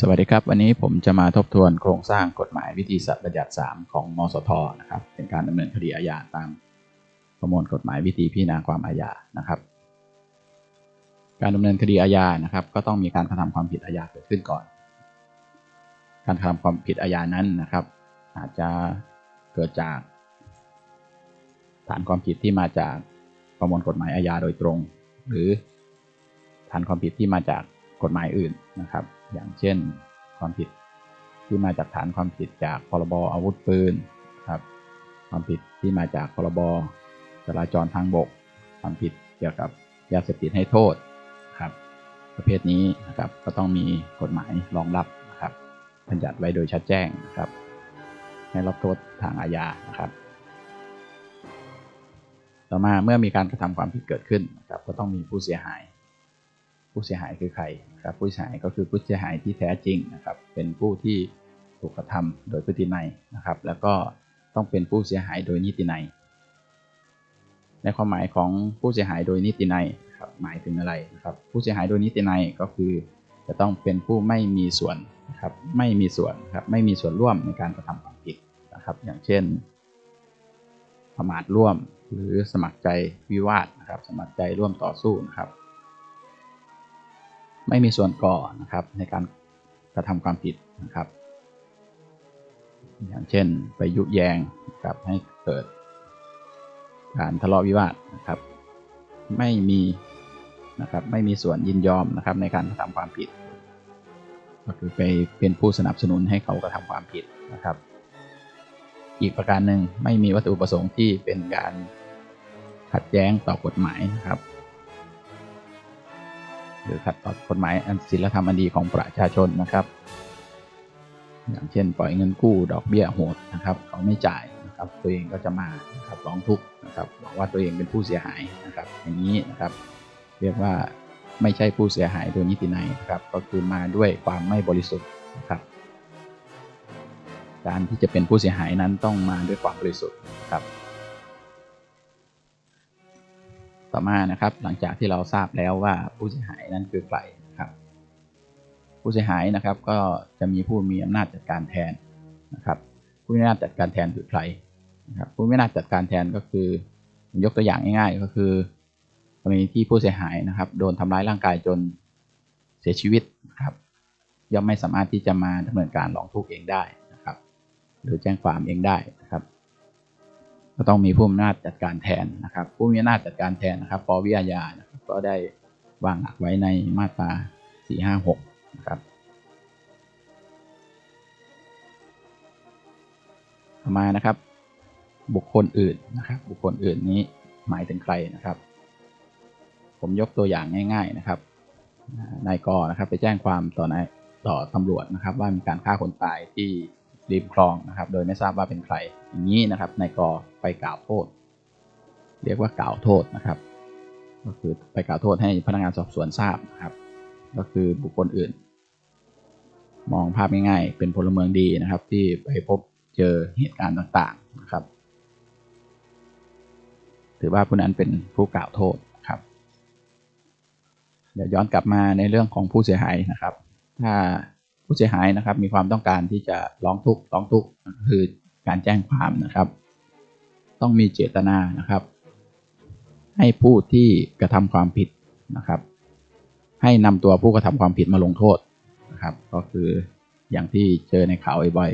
สวัสดีครับ วันนี้ผมจะมาทบทวนโครงสร้างกฎหมายวิธีสัตว์บัญญัติ 3 ของมสทนะครับเป็นการดำเนินคดีอาญาตามประมวลกฎหมายวิธีพิจารณาความอาญานะครับ การดำเนินคดีอาญานะครับก็ต้องมีการกระทำความผิดอาญาเกิดขึ้นก่อน การกระทำความผิดอาญานั้นนะครับ อาจจะเกิดจาก ฐานความผิดที่มาจากประมวลกฎหมายอาญาโดยตรง หรือฐานความผิดที่มาจากกฎหมายอื่นนะครับ อย่างเช่นความผิดที่มาจากฐานความผิดจากพรบอาวุธปืนครับความผิดที่มาจากพรบจราจรทางบก ความผิดเกี่ยวกับยาเสพติดให้โทษครับ ประเภทนี้นะครับก็ต้องมีกฎหมายรองรับนะครับบัญญัติไว้โดยชัดแจ้งนะครับให้รับโทษทางอาญานะครับ ต่อมาเมื่อมีการกระทำความผิดเกิดขึ้นนะครับก็ต้องมีผู้เสียหาย ผู้เสียหายคือใครครับผู้เสียหายก็คือผู้เสียหายที่แท้จริงนะครับเป็นผู้ที่ถูกกระทำโดยพฤตินัยนะครับ แล้วก็ต้องเป็นผู้เสียหายโดยนิตินัย ในความหมายของผู้เสียหายโดยนิตินัยครับหมายถึงอะไรนะครับผู้เสียหายโดยนิตินัยก็คือ จะต้องเป็นผู้ไม่มีส่วนนะครับไม่มีส่วนครับไม่มีส่วนร่วมในการกระทำความผิดนะครับอย่างเช่น ประมาทร่วมหรือสมัครใจวิวาทนะครับสมัครใจร่วมต่อสู้นะครับ ไม่มีส่วนก่อนะครับในการกระทำความผิดนะครับ อย่างเช่นไปยุแยงนะครับให้เกิดการทะเลาะวิวาทนะครับ ไม่มีนะครับไม่มีส่วนยินยอมนะครับในการกระทำความผิด ก็คือไปเป็นผู้สนับสนุนให้เขากระทำความผิดนะครับ อีกประการหนึ่งไม่มีวัตถุประสงค์ที่เป็นการขัดแย้งต่อกฎหมายนะครับ หรือขัดต่อกฎหมายอันศีลธรรมอันดีของประชาชนนะครับ อย่างเช่น ปล่อยเงินกู้ดอกเบี้ยโหดนะครับเขาไม่จ่ายนะครับตัวเองก็จะมาครับร้องทุกข์นะครับบอกว่าตัวเองเป็นผู้เสียหายนะครับ อย่างนี้นะครับ เรียกว่าไม่ใช่ผู้เสียหายโดยนิตินัยนะครับ ก็คือมาด้วยความไม่บริสุทธิ์นะครับ การที่จะเป็นผู้เสียหายนั้นต้องมาด้วยความบริสุทธิ์ครับ ต่อมานะครับ หลังจากที่เราทราบแล้วว่าผู้เสียหายนั้นคือใครนะครับ ผู้เสียหายนะครับก็จะมีผู้มีอำนาจจัดการแทนนะครับ ผู้มีอำนาจจัดการแทนคือใครนะครับผู้มีอำนาจจัดการแทนก็คือยกตัวอย่างง่ายๆ ก็คือกรณีที่ผู้เสียหายนะครับ โดนทำร้ายร่างกายจนเสียชีวิตนะครับย่อมไม่สามารถที่จะมาดำเนินการร้องทุกข์เองได้นะครับ หรือแจ้งความเองได้นะครับ ก็ต้องมีผู้มีอำนาจจัดการแทนนะครับ ผู้มีอำนาจจัดการแทนนะครับปวิอาญาก็ได้วางหลักไว้ในมาตรา 456 นะครับต่อมานะครับ บุคคลอื่นนะครับ บุคคลอื่นนี้หมายถึงใครนะครับ ผมยกตัวอย่างง่าย ๆนะครับนายกนะครับไปแจ้งความต่อนายต่อตำรวจนะครับ ว่ามีการฆ่าคนตายที่ ริมคลองนะครับ โดยไม่ทราบว่าเป็นใคร อย่างนี้นะครับนายกไปกล่าวโทษ เรียกว่ากล่าวโทษนะครับ ก็คือไปกล่าวโทษให้พนักงานสอบสวนทราบนะครับ ก็คือบุคคลอื่น มองภาพง่ายๆ เป็นพลเมืองดีนะครับ ที่ไปพบเจอเหตุการณ์ต่างๆนะครับ ถือว่าผู้นั้นเป็นผู้กล่าวโทษครับ เดี๋ยวย้อนกลับมาในเรื่องของผู้เสียหายนะครับ ถ้า ผู้เสียหายนะครับ มีความต้องการที่จะร้องทุกข์ร้องทุกข์คือการแจ้งความนะครับ ต้องมีเจตนานะครับ ให้ผู้ที่กระทำความผิดนะครับ ให้นำตัวผู้กระทำความผิดมาลงโทษนะครับ ก็คืออย่างที่เจอในข่าวบ่อย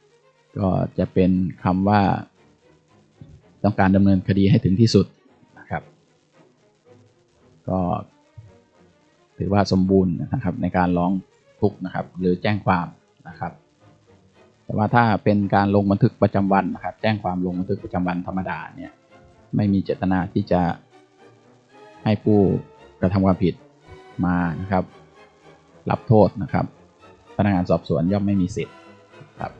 ๆก็จะเป็นคำว่า ต้องการดำเนินคดีให้ถึงที่สุดนะครับ ก็ถือว่าสมบูรณ์นะครับในการร้อง ทุกข์นะครับ หรือแจ้งความนะครับ แต่ว่าถ้าเป็นการลงบันทึกประจำวันนะครับ แจ้งความลงบันทึกประจำวันธรรมดาเนี่ยไม่มีเจตนาที่จะให้ผู้กระทำความผิดมานะครับ รับโทษนะครับ พนักงานสอบสวนย่อมไม่มีสิทธิ์ครับ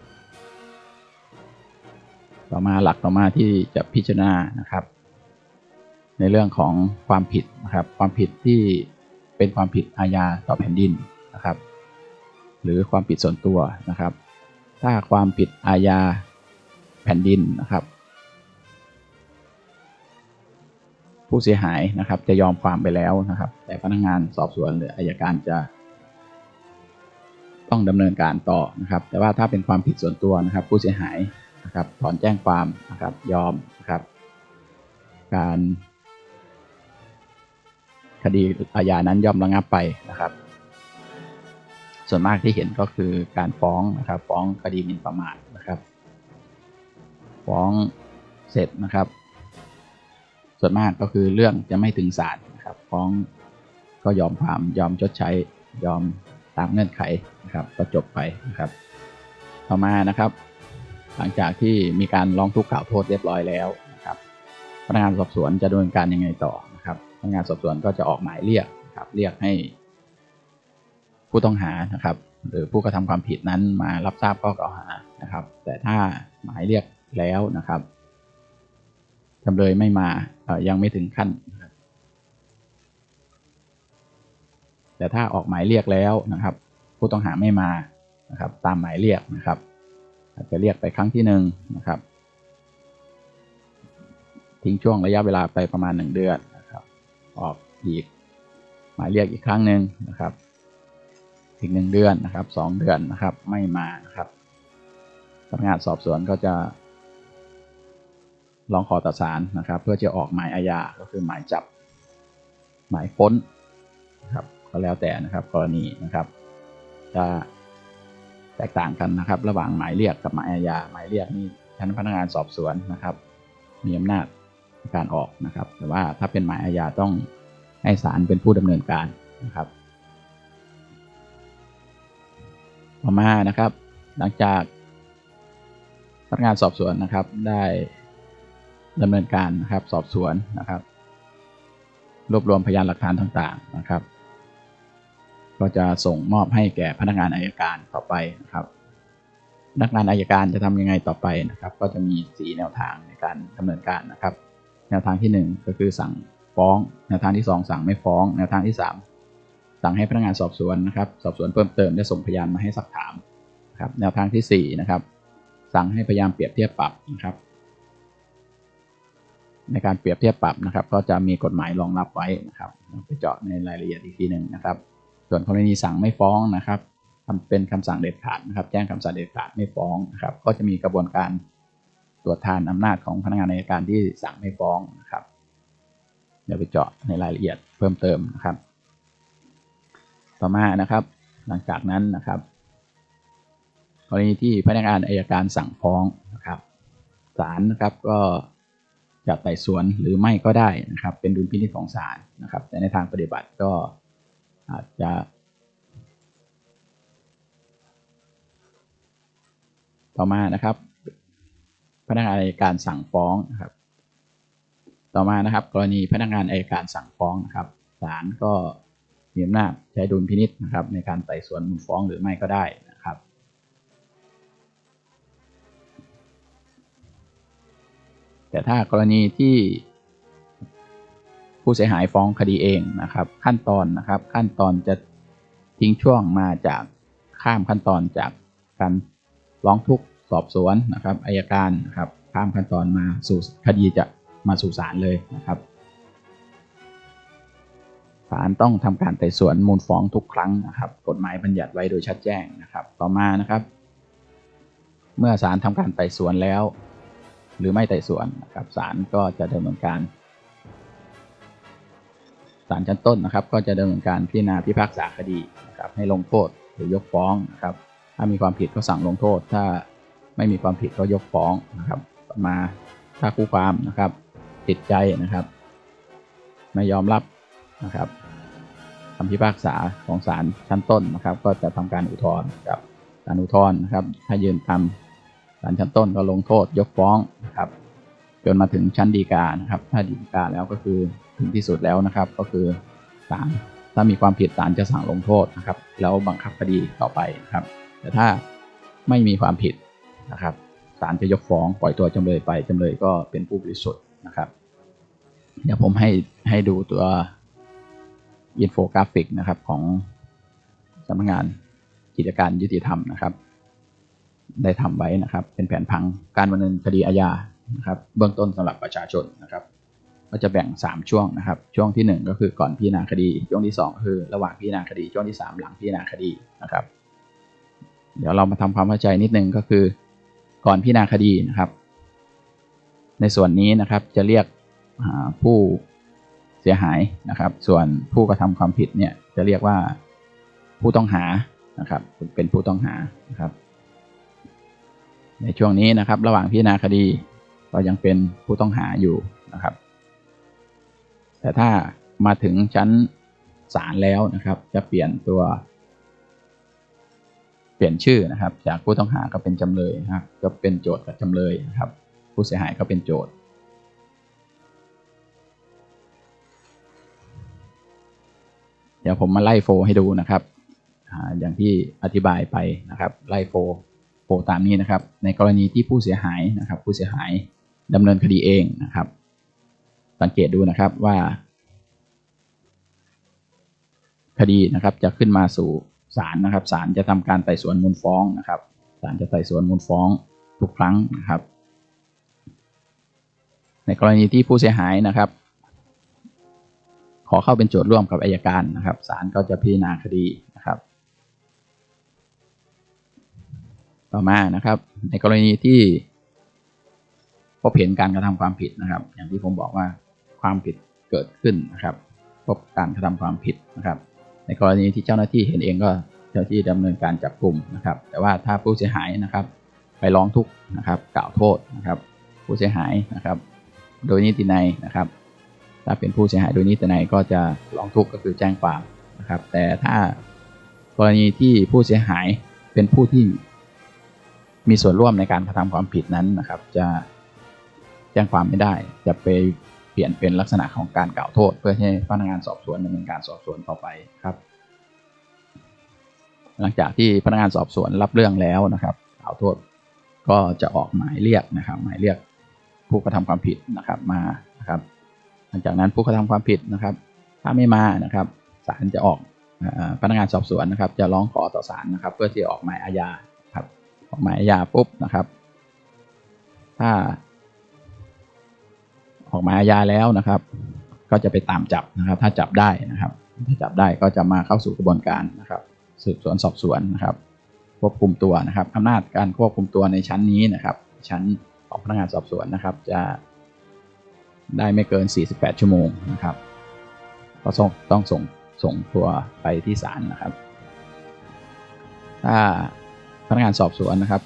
ต่อมาหลักต่อมาที่จะพิจารณานะครับ ในเรื่องของความผิดนะครับ ความผิดที่เป็นความผิดอาญาต่อแผ่นดินนะครับ หรือความผิดส่วนตัวนะครับ ถ้าความผิดอาญาแผ่นดินนะครับ ผู้เสียหายนะครับจะยอมความไปแล้วนะครับ แต่พนักงานสอบสวนหรืออายการจะ ต้องดำเนินการต่อนะครับ แต่ว่าถ้าเป็นความผิดส่วนตัวนะครับ ผู้เสียหายนะครับถอนแจ้งความนะครับยอมนะครับ การคดีอาญานั้นย่อมระงับไปนะครับ ส่วนมากที่เห็นก็คือการฟ้องนะครับ ฟ้องคดีหมิ่นประมาทนะครับ ฟ้องเสร็จนะครับ ส่วนมากก็คือเรื่องจะไม่ถึงศาลนะครับ ฟ้องก็ยอมความยอมชดใช้ยอมตามเงื่อนไขนะครับ ก็จบไปนะครับ ต่อมานะครับ หลังจากที่มีการร้องทุกข์กล่าวโทษเรียบร้อยแล้วนะครับพนักงานสอบสวนจะดำเนินการยังไงต่อนะครับพนักงานสอบสวนก็จะออกหมายเรียกนะครับ เรียกให้ ผู้ต้องหานะครับ หรือผู้กระทำความผิดนั้นมารับทราบข้อกล่าวหานะครับ แต่ถ้าหมายเรียกแล้วนะครับจำเลยไม่มาเอ่อยังไม่ถึงขั้น แต่ถ้าออกหมายเรียกแล้วนะครับ ผู้ต้องหาไม่มานะครับ ตามหมายเรียกนะครับอาจจะเรียกไปครั้งที่หนึ่งนะครับ ทิ้งช่วงระยะเวลาไปประมาณหนึ่งเดือนนะครับ ออกอีกหมายเรียกอีกครั้งหนึ่งนะครับ อีกหนึ่งเดือนนะครับสองเดือนนะครับไม่มานะครับพนักงานสอบสวนก็จะร้องขอต่อศาลนะครับ เพื่อจะออกหมายอาญาก็คือหมายจับ หมายค้นนะครับก็แล้วแต่นะครับกรณีนะครับจะแตกต่างกันนะครับ ระหว่างหมายเรียกกับหมายอาญาหมายเรียกนี่ชั้นพนักงานสอบสวนนะครับ มีอำนาจในการออกนะครับ แต่ว่าถ้าเป็นหมายอาญาต้องให้ศาลเป็นผู้ดำเนินการนะครับ อมานะครับ หลังจากพนักงานสอบสวนนะครับ ได้ดำเนินการนะครับ สอบสวนนะครับ รวบรวมพยานหลักฐานต่างๆนะครับ ก็จะส่งมอบให้แก่พนักงานอายการต่อไปนะครับพนักงานอายการจะทำยังไงต่อไปนะครับ ก็จะมี 4 แนวทางในการดำเนินการนะครับ แนวทางที่ 1 ก็คือสั่งฟ้อง แนวทางที่ 2 สั่งไม่ฟ้อง แนวทางที่ 3 สั่งให้พนักงานสอบสวนนะครับ สอบสวนเพิ่มเติมและส่งพยานมาให้สักถามนะครับแนวทางที่4นะครับ สั่งให้พยายามเปรียบเทียบปรับนะครับ ในการเปรียบเทียบปรับนะครับ ก็จะมีกฎหมายรองรับไว้นะครับ ไปเจาะในรายละเอียดอีกทีหนึ่งนะครับ ส่วนกรณีสั่งไม่ฟ้องนะครับทำเป็นคำสั่งเด็ดขาดนะครับ แจ้งคำสั่งเด็ดขาดไม่ฟ้องนะครับ ก็จะมีกระบวนการตรวจทานอำนาจของพนักงานอัยการที่สั่งไม่ฟ้องนะครับ เดี๋ยวไปเจาะในรายละเอียดเพิ่มเติมนะครับ ต่อมานะครับ หลังจากนั้นนะครับกรณีที่พนักงานอายการสั่งฟ้องนะครับศาลนะครับก็จะไต่สวนหรือไม่ก็ได้นะครับ เป็นดุลพินิจของศาลนะครับ แต่ในทางปฏิบัติก็อาจจะต่อมานะครับ พนักงานอายการสั่งฟ้องนะครับ ต่อมานะครับ กรณีพนักงานอายการสั่งฟ้องนะครับศาลก็ มีอำนาจใช้ดุลพินิจนะครับในการไต่สวนมูลฟ้องหรือไม่ก็ได้นะครับ แต่ถ้ากรณีที่ผู้เสียหายฟ้องคดีเองนะครับ ขั้นตอนนะครับ ขั้นตอนจะทิ้งช่วงมาจากข้ามขั้นตอนจากการร้องทุกข์สอบสวนนะครับอายการนะครับข้ามขั้นตอนมาสู่คดีจะมาสู่ศาลเลยนะครับ ศาลต้องทำการไต่สวนมูลฟ้องทุกครั้งนะครับ กฎหมายบัญญัติไว้โดยชัดแจ้งนะครับ ต่อมานะครับ เมื่อศาลทำการไต่สวนแล้ว หรือไม่ไต่สวนนะครับศาลก็จะดำเนินการศาลชั้นต้นนะครับ ก็จะดำเนินการพิจารณาพิพากษาคดีนะครับ ให้ลงโทษหรือยกฟ้องนะครับ ถ้ามีความผิดก็สั่งลงโทษ ถ้าไม่มีความผิดก็ยกฟ้องนะครับ ต่อมาถ้าคู่ความนะครับ ติดใจนะครับ ไม่ยอมรับ นะครับคำพิพากษาของศาลชั้นต้นนะครับ ก็จะทำการอุทธรณ์กับการอุทธรณ์นะครับ ถ้ายืนตามศาลชั้นต้นก็ลงโทษยกฟ้องนะครับ จนมาถึงชั้นฎีกานะครับ ถ้าฎีกาแล้วก็คือถึงที่สุดแล้วนะครับ ก็คือศาลถ้ามีความผิดศาลจะสั่งลงโทษนะครับ แล้วบังคับคดีต่อไปนะครับ แต่ถ้าไม่มีความผิดนะครับศาลจะยกฟ้องปล่อยตัวจำเลยไปจำเลยก็เป็นผู้บริสุทธิ์นะครับ เดี๋ยวผมให้ให้ดูตัว อินโฟกราฟิกนะครับของสำนักงานกิจการยุติธรรมนะครับ ได้ทำไว้นะครับ เป็นแผนพังการดำเนินคดีอาญานะครับเบื้องต้นสำหรับประชาชนนะครับ ก็จะแบ่ง 3 ช่วงนะครับ ช่วงที่ 1 ก็คือก่อนพิจารณาคดี ช่วงที่ 2 คือระหว่างพิจารณาคดี ช่วงที่ 3 หลังพิจารณาคดีนะครับ เดี๋ยวเรามาทำความเข้าใจนิดนึงก็คือ ก่อนพิจารณาคดีนะครับ ในส่วนนี้นะครับจะเรียกผู้ สียหายนะครับ ส่วนผู้กระทำความผิดเนี่ยจะเรียกว่าผู้ต้องหานะครับ เป็นผู้ต้องหานะครับ ในช่วงนี้นะครับ ระหว่างพิจารณาคดีก็ยังเป็นผู้ต้องหาอยู่นะครับ แต่ถ้ามาถึงชั้นศาลแล้วนะครับ จะเปลี่ยนตัว เปลี่ยนชื่อนะครับ จากผู้ต้องหาก็เป็นจำเลยนะครับ ก็เป็นโจทย์กับจำเลยนะครับ ผู้เสียหายก็เป็นโจทย์ ดี๋ยวผมมาไล่โฟให้ดูนะครับอาอย่างที่อธิบายไปนะครับไล่โฟโฟตามนี้นะครับ ในกรณีที่ผู้เสียหายนะครับ ผู้เสียหายดำเนินคดีเองนะครับ สังเกตดูนะครับว่า คดีนะครับจะขึ้นมาสู่ศาลนะครับศาลจะทำการไต่สวนมูลฟ้องนะครับศาลจะไต่สวนมูลฟ้องทุกครั้งนะครับ ในกรณีที่ผู้เสียหายนะครับ ขอเข้าเป็นโจทย์ร่วมกับอายการนะครับศาลก็จะพิจารณาคดีนะครับ ต่อมานะครับ ในกรณีที่พบเห็นการกระทำความผิดนะครับ อย่างที่ผมบอกว่าความผิดเกิดขึ้นนะครับ พบการกระทำความผิดนะครับ ในกรณีที่เจ้าหน้าที่เห็นเองก็เจ้าหน้าที่ดำเนินการจับกลุ่มนะครับ แต่ว่าถ้าผู้เสียหายนะครับ ไปร้องทุกข์นะครับ กล่าวโทษนะครับ ผู้เสียหายนะครับ โดยนิตินัยนะครับ ถ้าเป็นผู้เสียหายโดยนิตินัยก็จะร้องทุกข์ก็คือแจ้งความนะครับ แต่ถ้ากรณีที่ผู้เสียหายเป็นผู้ที่มีส่วนร่วมในการกระทำความผิดนั้นนะครับ จะแจ้งความไม่ได้ จะไปเปลี่ยนเป็นลักษณะของการกล่าวโทษ เพื่อให้พนักงานสอบสวนดำเนินการสอบสวนต่อไปครับ หลังจากที่พนักงานสอบสวนรับเรื่องแล้วนะครับกล่าวโทษก็จะออกหมายเรียกนะครับ หมายเรียกผู้กระทำความผิดนะครับมานะครับ ลังจากนั้นผู้กระทำความผิดนะครับ ถ้าไม่มานะครับศาลจะออกอพนักงานสอบสวนนะครับ จะร้องขอต่อศาลนะครับ เพื่อที่ออกหมายอาญาครับออกหมายอาญาปุ๊บนะครับ ถ้า ออกหมายอาญาแล้วนะครับ ก็จะไปตามจับนะครับ ถ้าจับได้นะครับ ถ้าจับได้ก็จะมาเข้าสู่กระบวนการนะครับ สืบสวนสอบสวนนะครับ ควบคุมตัวนะครับอำนาจการควบคุมตัวในชั้นนี้นะครับ ชั้นของพนักงานสอบสวนนะครับ จะ ได้ไม่เกิน 48 ชั่วโมงนะครับ ก็ส่งต้องส่งส่งตัวไปที่ศาลนะครับ ถ้าพนักงานสอบสวนนะครับ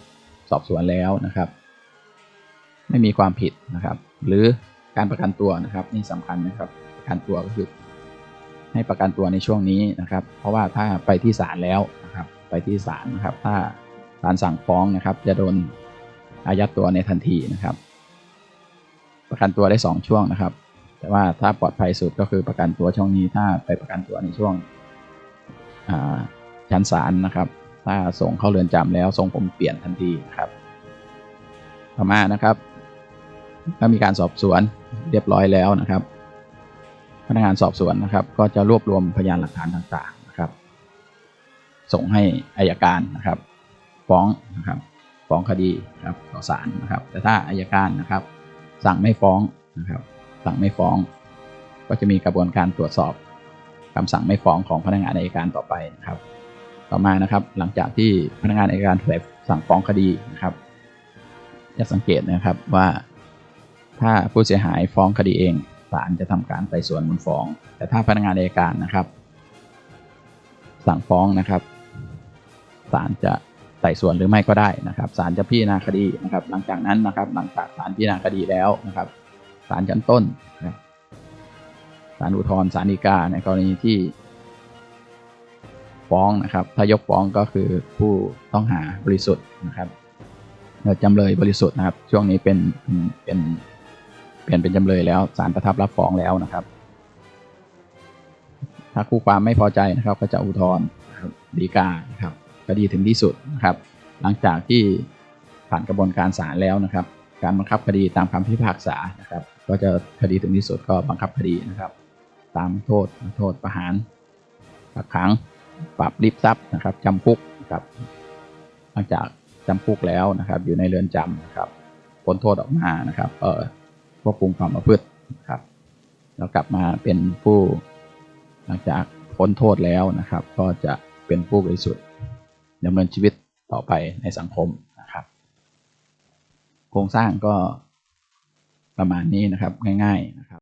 สอบสวนแล้วนะครับ ไม่มีความผิดนะครับ หรือการประกันตัวนะครับนี่สำคัญนะครับ ประกันตัวก็คือให้ประกันตัวในช่วงนี้นะครับ เพราะว่าถ้าไปที่ศาลแล้วนะครับ ไปที่ศาลนะครับ ถ้าศาลสั่งฟ้องนะครับ จะโดนอายัดตัวในทันทีนะครับ ประกันตัวได้สองช่วงนะครับ แต่ว่าถ้าปลอดภัยสุดก็คือประกันตัวช่วงนี้ถ้าไปประกันตัวในช่วงชั้นศาลนะครับ ถ้าส่งเข้าเรือนจำแล้วทรงผมเปลี่ยนทันทีนะครับต่อมานะครับถ้ามีการสอบสวนเรียบร้อยแล้วนะครับ พนักงานสอบสวนนะครับ ก็จะรวบรวมพยานหลักฐานต่างๆนะครับ ส่งให้อายการนะครับ ฟ้องนะครับ ฟ้องคดีครับต่อศาลนะครับ แต่ถ้าอายการนะครับ สั่งไม่ฟ้องนะครับสั่งไม่ฟ้อง ก็จะมีกระบวนการตรวจสอบคำสั่งไม่ฟ้องของพนักงานอัยการต่อไปนะครับ ต่อมานะครับหลังจากที่พนักงานอัยการสั่งฟ้องคดีนะครับจะสังเกตนะครับว่า ถ้าผู้เสียหายฟ้องคดีเองศาลจะทำการไต่สวนมูลฟ้อง แต่ถ้าพนักงานอัยการนะครับ สั่งฟ้องนะครับศาลจะ ไต่สวนหรือไม่ก็ได้นะครับศาลจะพิจารณาคดีนะครับ หลังจากนั้นนะครับ หลังจากศาลพิจารณาคดีแล้วนะครับศาลชั้นต้นนะศาลอุทธรณ์ศาลฎีกาในกรณีที่ฟ้องนะครับ ถ้ายกฟ้องก็คือผู้ต้องหาบริสุทธิ์นะครับจำเลยบริสุทธิ์นะครับ ช่วงนี้เป็นเป็นเปลี่ยนเป็นจำเลยแล้วศาลประทับรับฟ้องแล้วนะครับ ถ้าคู่ความไม่พอใจนะครับ ก็จะอุทธรณ์ฎีกานะครับ คดีถึงที่สุดนะครับ หลังจากที่ผ่านกระบวนการศาลแล้วนะครับ การบังคับคดีตามคำพิพากษานะครับ ก็จะคดีถึงที่สุดก็บังคับคดีนะครับ ตามโทษโทษประหารกักขังปรับริบทรัพย์นะครับจำคุกนะครับหลังจากจำคุกแล้วนะครับ อยู่ในเรือนจำนะครับพ้นโทษออกมานะครับเอ่อควบคุมความประพฤตินะครับแล้วกลับมาเป็นผู้หลังจากพ้นโทษแล้วนะครับ ก็จะเป็นผู้บริสุทธิ์ ดำเนินชีวิตต่อไปในสังคมนะครับ โครงสร้างก็ประมาณนี้นะครับง่ายๆนะครับ